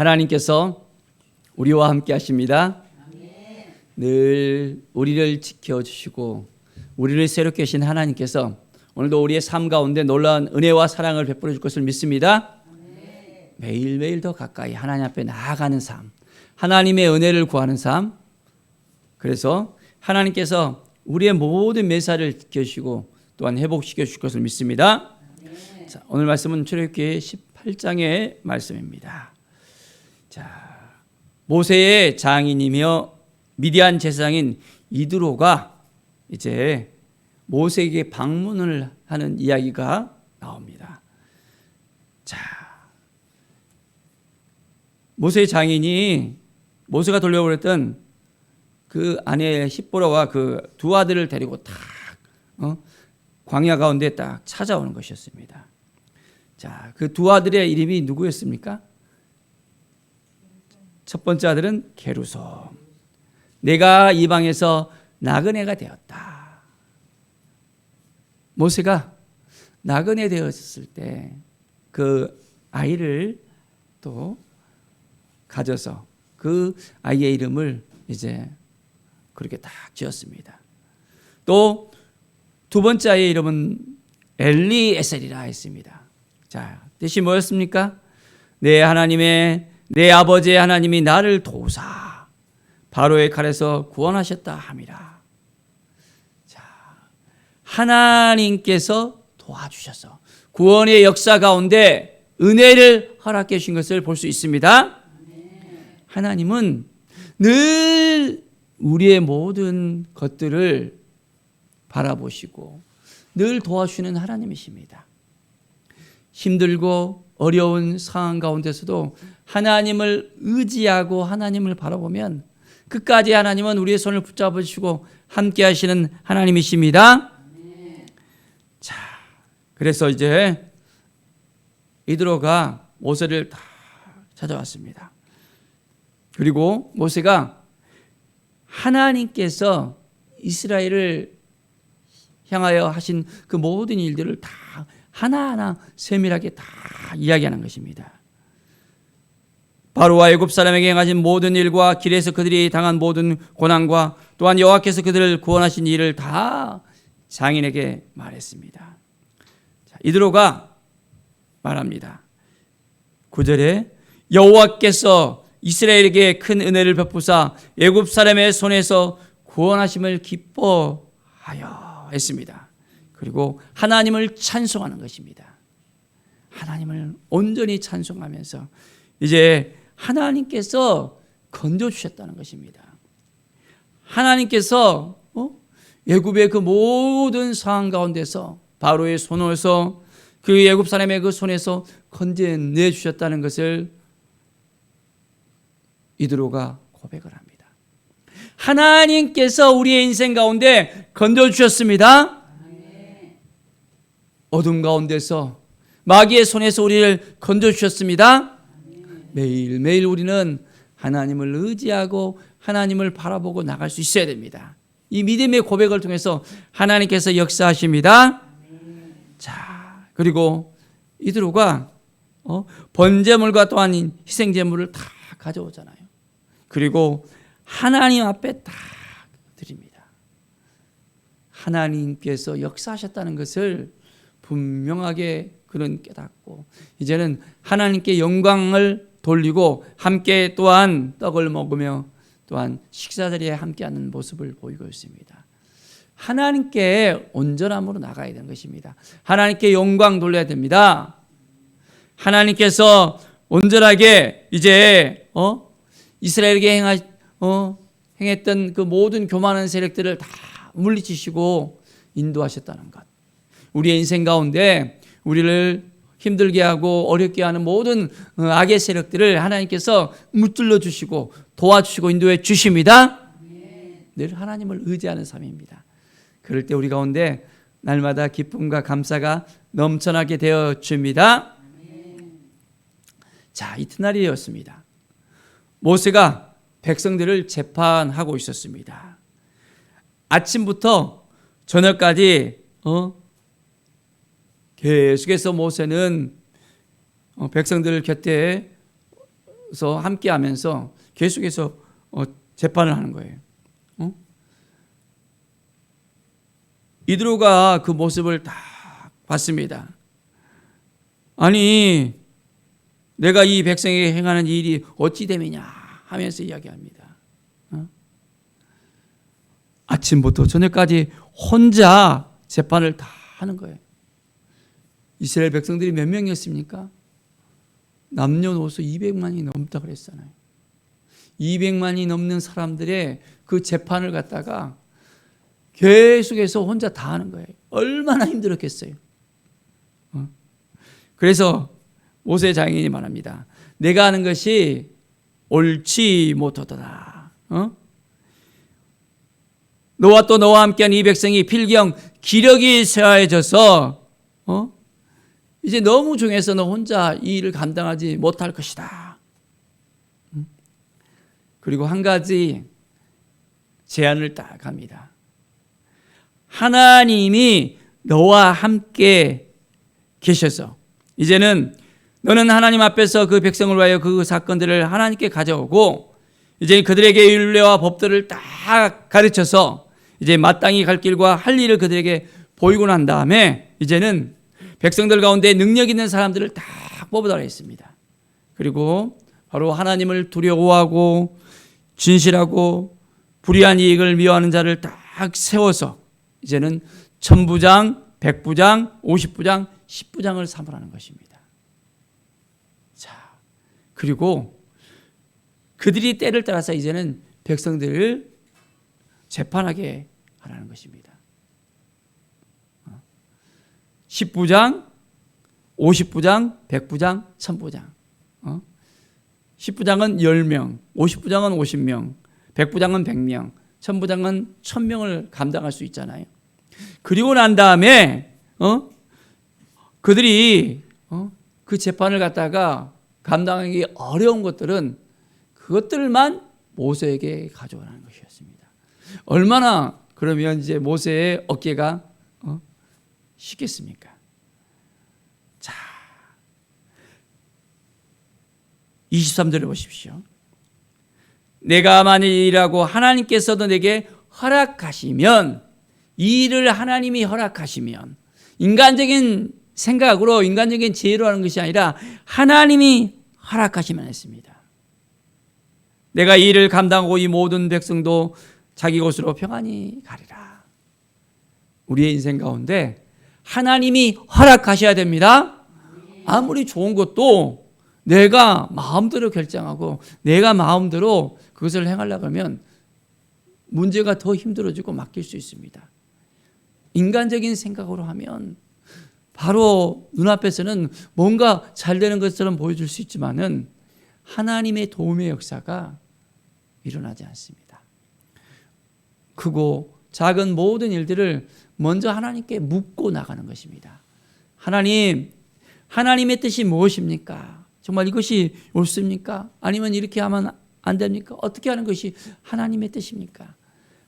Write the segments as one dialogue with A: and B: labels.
A: 하나님께서 우리와 함께 하십니다. 늘 우리를 지켜주시고 우리를 새롭게 하신 하나님께서 오늘도 우리의 삶 가운데 놀라운 은혜와 사랑을 베풀어 줄 것을 믿습니다. 매일매일 더 가까이 하나님 앞에 나아가는 삶, 하나님의 은혜를 구하는 삶. 그래서 하나님께서 우리의 모든 매사를 지켜주시고 또한 회복시켜 주실 것을 믿습니다. 자, 오늘 말씀은 출애굽기 18장의 말씀입니다. 자, 모세의 장인이며 미디안 제사장인 이드로가 이제 모세에게 방문을 하는 이야기가 나옵니다. 자, 모세의 장인이 모세가 돌려보냈던 그 아내 십보라와 그 두 아들을 데리고 딱 어? 광야 가운데 딱 찾아오는 것이었습니다. 자, 그 두 아들의 이름이 누구였습니까? 첫 번째 아들은 게루솜. 내가 이방에서 나그네가 되었다. 모세가 나그네 되었을 때 그 아이를 또 가져서 그 아이의 이름을 이제 그렇게 딱 지었습니다. 또 두 번째 아이의 이름은 엘리에셀이라 했습니다. 자, 뜻이 뭐였습니까? 내 하나님의 내 아버지의 하나님이 나를 도사 바로의 칼에서 구원하셨다 함이라. 자, 하나님께서 도와주셔서 구원의 역사 가운데 은혜를 허락해 주신 것을 볼 수 있습니다. 하나님은 늘 우리의 모든 것들을 바라보시고 늘 도와주시는 하나님이십니다. 힘들고 어려운 상황 가운데서도 하나님을 의지하고 하나님을 바라보면 끝까지 하나님은 우리의 손을 붙잡아 주시고 함께 하시는 하나님이십니다. 자, 그래서 이제 이드로가 모세를 다 찾아왔습니다. 그리고 모세가 하나님께서 이스라엘을 향하여 하신 그 모든 일들을 다 하나하나 세밀하게 다 이야기하는 것입니다. 바로와 애굽 사람에게 행하신 모든 일과 길에서 그들이 당한 모든 고난과 또한 여호와께서 그들을 구원하신 일을 다 장인에게 말했습니다. 자, 이드로가 말합니다. 9절에 여호와께서 이스라엘에게 큰 은혜를 베푸사 애굽 사람의 손에서 구원하심을 기뻐하여 했습니다. 그리고 하나님을 찬송하는 것입니다. 하나님을 온전히 찬송하면서 이제 하나님께서 건져 주셨다는 것입니다. 하나님께서 어? 애굽의 그 모든 상황 가운데서 바로의 손에서 그 애굽 사람의 그 손에서 건져내 주셨다는 것을 이드로가 고백을 합니다. 하나님께서 우리의 인생 가운데 건져 주셨습니다. 어둠 가운데서 마귀의 손에서 우리를 건져 주셨습니다. 매일매일 우리는 하나님을 의지하고 하나님을 바라보고 나갈 수 있어야 됩니다. 이 믿음의 고백을 통해서 하나님께서 역사하십니다. 자, 그리고 이드로가 어, 번제물과 또한 희생제물을 다 가져오잖아요. 그리고 하나님 앞에 딱 드립니다. 하나님께서 역사하셨다는 것을 분명하게 그는 깨닫고 이제는 하나님께 영광을 돌리고 함께 또한 떡을 먹으며 또한 식사 자리에 함께하는 모습을 보이고 있습니다. 하나님께 온전함으로 나가야 되는 것입니다. 하나님께 영광 돌려야 됩니다. 하나님께서 온전하게 이제 어 이스라엘에게 행하 어 행했던 그 모든 교만한 세력들을 다 물리치시고 인도하셨다는 것. 우리의 인생 가운데 우리를 힘들게 하고 어렵게 하는 모든 어, 악의 세력들을 하나님께서 무찔러 주시고 도와주시고 인도해 주십니다. 늘 하나님을 의지하는 삶입니다. 그럴 때 우리 가운데 날마다 기쁨과 감사가 넘쳐나게 되어 줍니다. 자, 이튿날이었습니다. 모세가 백성들을 재판하고 있었습니다. 아침부터 저녁까지 어? 계속해서 모세는 어, 백성들 곁에 이들로서 함께 하면서 계속해서 어, 재판을 하는 거예요. 어? 이드로가 그 모습을 다 봤습니다. 아니 내가 이 백성에게 행하는 일이 어찌 됨이냐 하면서 이야기합니다. 어? 아침부터 저녁까지 혼자 재판을 다 하는 거예요. 이스라엘 백성들이 몇 명이었습니까? 남녀노소 200만이 넘다 그랬잖아요. 200만이 넘는 사람들의 그 재판을 갖다가 계속해서 혼자 다 하는 거예요. 얼마나 힘들었겠어요. 어? 그래서 모세 장인이 말합니다. 내가 하는 것이 옳지 못하도다. 어? 너와 또 너와 함께한 이 백성이 필경 기력이 쇠하여져서 어? 이제 너무 중해서 너 혼자 이 일을 감당하지 못할 것이다. 음? 그리고 한 가지 제안을 딱 합니다. 하나님이 너와 함께 계셔서 이제는 너는 하나님 앞에서 그 백성을 위하여 그 사건들을 하나님께 가져오고 이제 그들에게 율례와 법들을 딱 가르쳐서 이제 마땅히 갈 길과 할 일을 그들에게 보이고 난 다음에 이제는 백성들 가운데 능력 있는 사람들을 딱 뽑아달라 했습니다. 그리고 바로 하나님을 두려워하고 진실하고 불의한 이익을 미워하는 자를 딱 세워서 이제는 천부장, 백부장, 오십부장, 십부장을 삼으라는 것입니다. 자, 그리고 그들이 때를 따라서 이제는 백성들을 재판하게 하라는 것입니다. 10부장, 50부장, 100부장, 1000부장. 어? 10부장은 10명, 50부장은 50명, 100부장은 100명, 1000부장은 1000명을 감당할 수 있잖아요. 그리고 난 다음에 어? 그들이 어? 그 재판을 갖다가 감당하기 어려운 것들은 그것들만 모세에게 가져오라는 것이었습니다. 얼마나 그러면 이제 모세의 어깨가 어? 쉽겠습니까? 자, 23절을 보십시오. 내가 만일 일하고 하나님께서도 내게 허락하시면 이 일을 하나님이 허락하시면 인간적인 생각으로 인간적인 지혜로 하는 것이 아니라 하나님이 허락하시면 했습니다. 내가 이 일을 감당하고 이 모든 백성도 자기 곳으로 평안히 가리라. 우리의 인생 가운데 하나님이 허락하셔야 됩니다. 아무리 좋은 것도 내가 마음대로 결정하고 내가 마음대로 그것을 행하려고 하면 문제가 더 힘들어지고 맡길 수 있습니다. 인간적인 생각으로 하면 바로 눈앞에서는 뭔가 잘 되는 것처럼 보여줄 수 있지만은 하나님의 도움의 역사가 일어나지 않습니다. 크고 작은 모든 일들을 먼저 하나님께 묻고 나가는 것입니다. 하나님, 하나님의 뜻이 무엇입니까? 정말 이것이 옳습니까? 아니면 이렇게 하면 안 됩니까? 어떻게 하는 것이 하나님의 뜻입니까?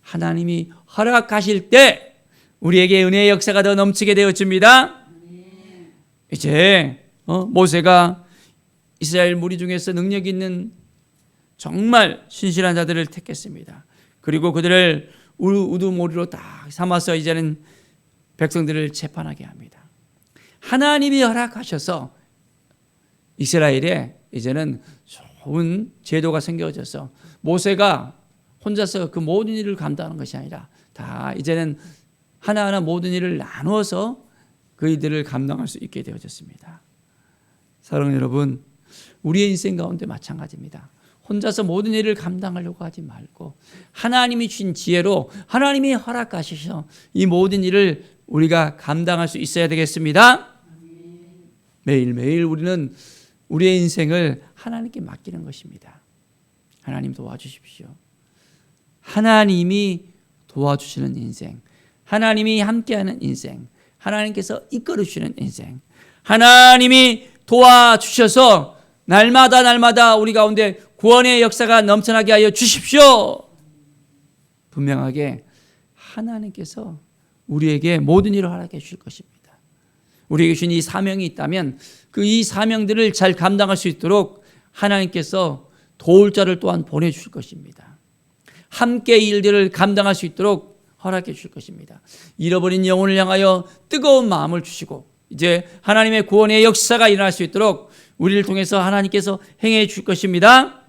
A: 하나님이 허락하실 때 우리에게 은혜의 역사가 더 넘치게 되어집니다. 이제 어, 모세가 이스라엘 무리 중에서 능력 있는 정말 신실한 자들을 택했습니다. 그리고 그들을 우두모리로 딱 삼아서 이제는 백성들을 재판하게 합니다. 하나님이 허락하셔서 이스라엘에 이제는 좋은 제도가 생겨져서 모세가 혼자서 그 모든 일을 감당하는 것이 아니라 다 이제는 하나하나 모든 일을 나누어서 그 이들을 감당할 수 있게 되어졌습니다. 사랑하는 여러분, 우리의 인생 가운데 마찬가지입니다. 혼자서 모든 일을 감당하려고 하지 말고 하나님이 주신 지혜로 하나님이 허락하셔서 이 모든 일을 우리가 감당할 수 있어야 되겠습니다. 매일매일 우리는 우리의 인생을 하나님께 맡기는 것입니다. 하나님 도와주십시오. 하나님이 도와주시는 인생, 하나님이 함께하는 인생, 하나님께서 이끌어 주시는 인생, 하나님이 도와주셔서 날마다 날마다 우리 가운데 구원의 역사가 넘쳐나게 하여 주십시오. 분명하게 하나님께서 우리에게 모든 일을 허락해 주실 것입니다. 우리에게 주신 이 사명이 있다면 그 이 사명들을 잘 감당할 수 있도록 하나님께서 도울 자를 또한 보내 주실 것입니다. 함께 이 일들을 감당할 수 있도록 허락해 주실 것입니다. 잃어버린 영혼을 향하여 뜨거운 마음을 주시고 이제 하나님의 구원의 역사가 일어날 수 있도록 우리를 통해서 하나님께서 행해 줄 것입니다.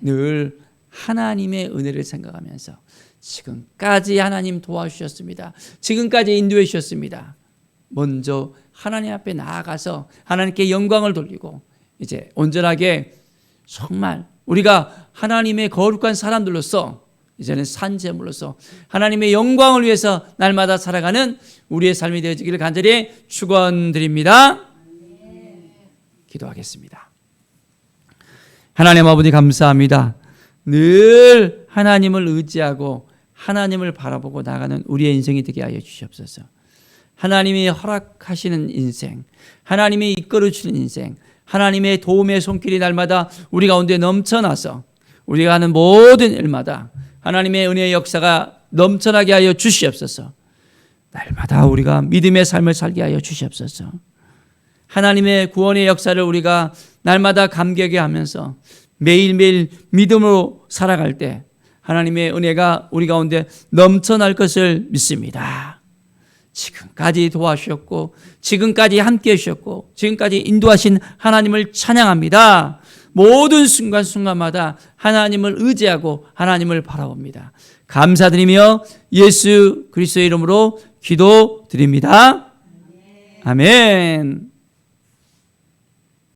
A: 늘 하나님의 은혜를 생각하면서 지금까지 하나님 도와주셨습니다. 지금까지 인도해 주셨습니다. 먼저 하나님 앞에 나아가서 하나님께 영광을 돌리고 이제 온전하게 정말 우리가 하나님의 거룩한 사람들로서 이제는 산재물로서 하나님의 영광을 위해서 날마다 살아가는 우리의 삶이 되어지기를 간절히 축원드립니다. 기도하겠습니다. 하나님 아버지 감사합니다. 늘 하나님을 의지하고 하나님을 바라보고 나가는 우리의 인생이 되게 하여 주시옵소서. 하나님이 허락하시는 인생, 하나님이 이끌어 주시는 인생, 하나님의 도움의 손길이 날마다 우리 가운데 넘쳐나서 우리가 하는 모든 일마다 하나님의 은혜의 역사가 넘쳐나게 하여 주시옵소서. 날마다 우리가 믿음의 삶을 살게 하여 주시옵소서. 하나님의 구원의 역사를 우리가 날마다 감격해 하면서 매일매일 믿음으로 살아갈 때 하나님의 은혜가 우리 가운데 넘쳐날 것을 믿습니다. 지금까지 도와주셨고, 지금까지 함께 해주셨고, 지금까지 인도하신 하나님을 찬양합니다. 모든 순간순간마다 하나님을 의지하고 하나님을 바라봅니다. 감사드리며 예수 그리스도의 이름으로 기도드립니다. 아멘.